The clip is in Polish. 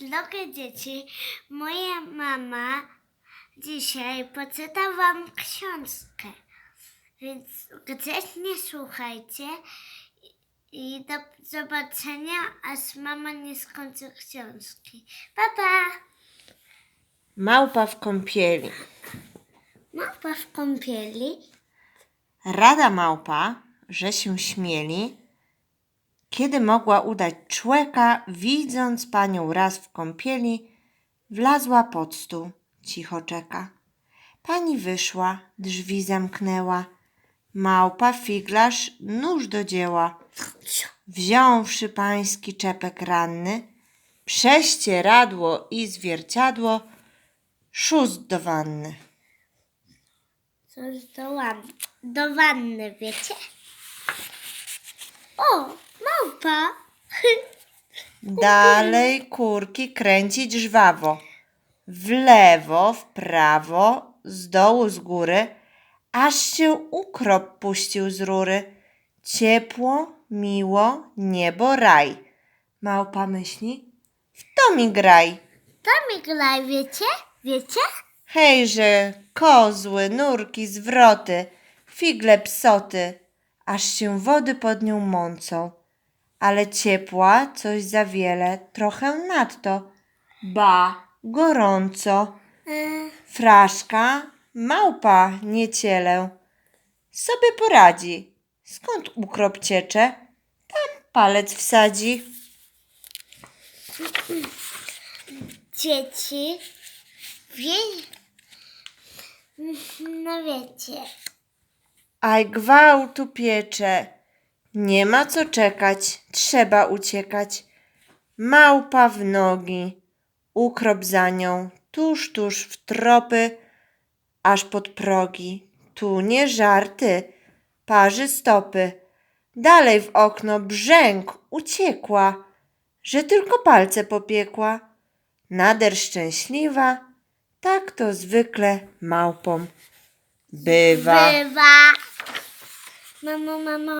Drogie dzieci, moja mama dzisiaj poczyta wam książkę. Więc grzecznie słuchajcie i do zobaczenia, aż mama nie skończy książki. Pa, pa! Małpa w kąpieli. Mapa w kąpieli. Rada małpa, że się śmieli, kiedy mogła udać człeka, widząc panią raz w kąpieli, wlazła pod stół, cicho czeka. Pani wyszła, drzwi zamknęła. Małpa figlarz nóż do dzieła. Wziąwszy pański czepek ranny, prześcieradło i zwierciadło, szóst do wanny. Coś do, do wanny, wiecie? O, małpa! Dalej kurki kręcić żwawo. W lewo, w prawo, z dołu, z góry, aż się ukrop puścił z rury. Ciepło, miło, niebo, raj. Małpa myśli, w to mi graj. To mi graj, wiecie? Wiecie? Hejże, kozły, nurki, zwroty, figle psoty, aż się wody pod nią mącą. Ale ciepła coś za wiele, trochę nadto. Ba, gorąco. Yy, Fraszka, małpa, nie cielę. Sobie poradzi. Skąd ukrop ciecze? Tam palec wsadzi. dzieci, wie... No wiecie, Aj gwałtu piecze. Nie ma co czekać, trzeba uciekać. Małpa w nogi, ukrop za nią, tuż, tuż w tropy, aż pod progi. Tu nie żarty, parzy stopy. Dalej w okno brzęk uciekła, że tylko palce popiekła. Nader szczęśliwa, tak to zwykle małpom bywa. bywa. Mamo, mamo,